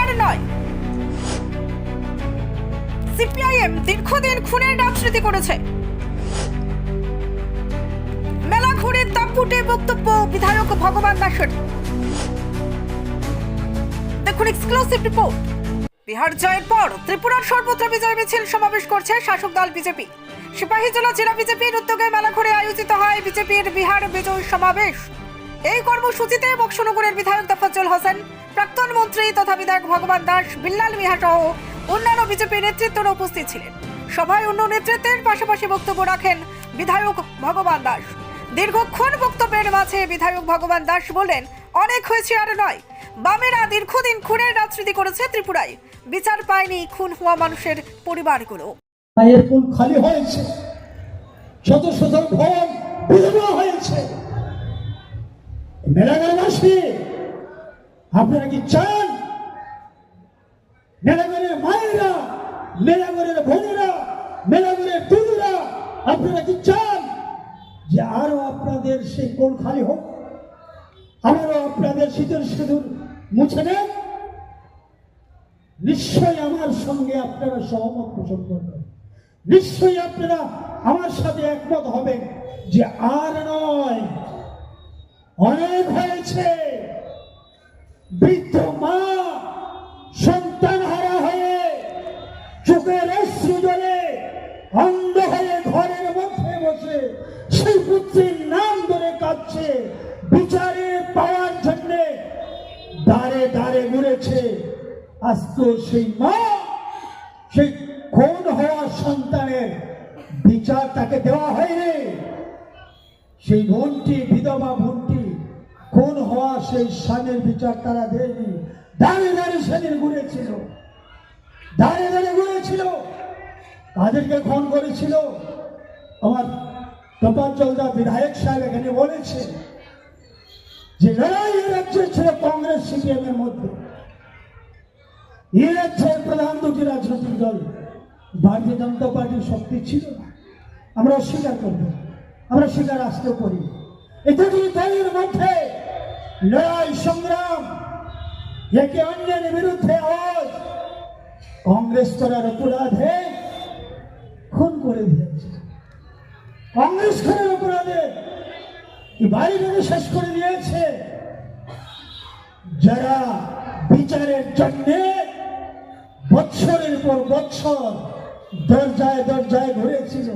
আর নয়। সিপিআইএম দীর্ঘদিন খুনের রাজনীতি করেছে। মেলা ঘুরে তাপুটে বক্তব্য বিধায়ক ভগবান দাসের। দেখুন এক্সক্লুসিভ রিপোর্ট বিহার জয়ের পর ত্রিপুরার সর্বত্র বিজয় মিছিল সমাবেশ করছে শাসক দল বিজেপি। সিপাহীজলা জেলা বিজেপির উদ্যোগে মেলা ঘুরে আয়োজিত হয় বিজেপির বিহার বিজয় সমাবেশ। এই কর্মসূচিতে বক্সনগরের বিধায়ক তফাজ্জল হোসেন প্রাক্তন মন্ত্রী তথা বিধায়ক ভগবান দাস, বিল্লাল মিহা সহ অন্যান্য বিজেপি নেতৃত্বরা উপস্থিত ছিলেন। সভায় অন্য নেতৃত্বের পাশাপাশি বক্তব্য রাখেন বিধায়ক ভগবান দাস। দীর্ঘক্ষণ বক্তব্যের মাঝে বিধায়ক ভগবান দাস বলেন অনেক হয়েছে আর নয়। বামেরা দীর্ঘদিন খুনের রাজনীতি করেছে ত্রিপুরায়। বিচার পায়নি খুন হওয়া মানুষের পরিবারগুলো। মায়ের খালি হয়েছে। শত শত ভবন হয়েছে। মেলাগারবাসী আপনারা কি চান? মেলাগরের মায়েরা মেলাগরের বোনেরা মেলাগরের দিদিরা আপনারা কি চান যে আরও আপনাদের সেই কোল খালি হোক? আবারও আপনাদের শীতের সিঁদুর মুছে নেন? নিশ্চয়ই আমার সঙ্গে আপনারা সহমত পোষণ করবেন। নিশ্চয়ই আপনারা আমার সাথে একমত হবেন যে আর নয়, অনেক হয়েছে। বৃদ্ধ মা, সন্তান হারা হয়ে চোখের অশ্রু জলে অন্ধ হয়ে ঘরের মধ্যে বসে সেই পুত্রের নাম ধরে কাঁদছে। বিচারে পাওয়ার জন্যে দাঁড়ে দাঁড়ে ঘুরেছে। আজ সেই মা, সেই খুন হওয়া সন্তানের বিচার তাকে দেওয়া হয়নি। সেই বোনটি, বিধবা বোনটি খুন হওয়া সেই স্বামীর বিচার তারা দেয়নি। দাঁড়িয়ে দাঁড়িয়ে সেদিন ঘুরেছিল। দাঁড়িয়ে দাঁড়িয়ে ঘুরেছিল। তাদেরকে খুন করেছিল। আমার তপাঞ্চলদা বিধায়ক সাহেব এখানে বলেছে যে, লড়াই এ রাজ্যে ছিল কংগ্রেস সিপিএম এর মধ্যে। এ রাজ্যের প্রধান দুটি রাজনৈতিক দল, ভারতীয় জনতা পার্টির শক্তি ছিল না। আমরা অস্বীকার করব। আমরা স্বীকার আজকেও করি। এই দুটি দলের মধ্যে লড়াই, সংগ্রাম, একে অন্যের বিরুদ্ধে আওয়াজ, কংগ্রেস করার অপরাধে খুন করে দিয়েছে। কংগ্রেস করার অপরাধে বাড়িটাকে শেষ করে দিয়েছে। যারা বিচারের জন্যে বৎসরের পর বৎসর দরজায় দরজায় ঘুরেছিল।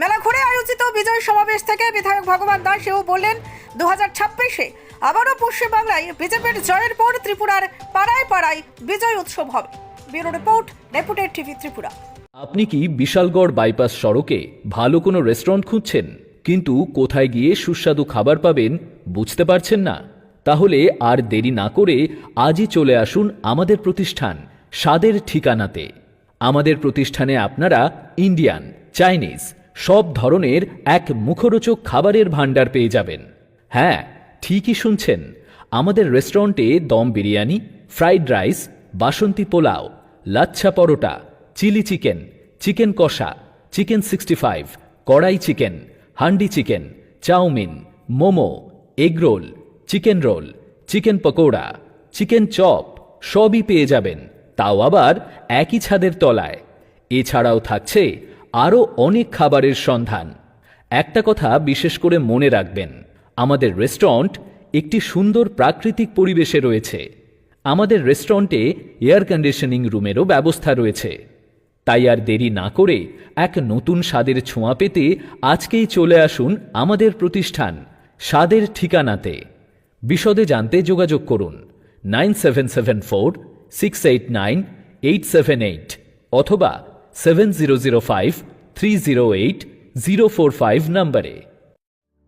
মেলা ঘুরে আয়োজিত বিজয় সমাবেশ থেকে বিধায়ক ভগবান দাস এও বললেন, দু হাজার ছাব্বিশে আবারও পশ্চিমবাংলায় বিজেপির জয়ের পর ত্রিপুরার পাড়ায় পাড়ায় বিজয় উৎসব হবে। Bureau report deputed TV Tripura. আপনি কি বিশালগড় বাইপাস সড়কে ভালো কোনো রেস্টুরেন্ট খুঁজছেন? কিন্তু কোথায় গিয়ে সুস্বাদু খাবার পাবেন বুঝতে পারছেন না? তাহলে আর দেরি না করে আজই চলে আসুন আমাদের প্রতিষ্ঠান, স্বাদের ঠিকানাতে। আমাদের প্রতিষ্ঠানে আপনারা ইন্ডিয়ান, চাইনিজ, সব ধরনের এক মুখরোচক খাবারের ভাণ্ডার পেয়ে যাবেন। হ্যাঁ ঠিকই শুনছেন। আমাদের রেস্টুরেন্টে dum biryani, fried rice, basanti pulao, lachha paratha, chilli chicken chicken kosha, chicken sixty five, kadai chicken, handi chicken, chowmein, momo egg roll chicken roll, chicken pakora, chicken chop, সবই পেয়ে যাবেন। তাও আবার একই ছাদের তলায়। এছাড়াও থাকছে আরও অনেক খাবারের সন্ধান। একটা কথা বিশেষ করে মনে রাখবেন। আমাদের রেস্টুরেন্ট একটি সুন্দর প্রাকৃতিক পরিবেশে রয়েছে। আমাদের রেস্টুরেন্টে এয়ার কন্ডিশনিং রুমেরও ব্যবস্থা রয়েছে। তাই আর দেরি না করে এক নতুন স্বাদের ছোঁয়া পেতে আজকেই চলে আসুন আমাদের প্রতিষ্ঠান, স্বাদের ঠিকানাতে। বিশদে জানতে যোগাযোগ করুন nine seven seven four six eight nine eight seven eight অথবা seven zero zero five three zero eight zero four five নম্বরে।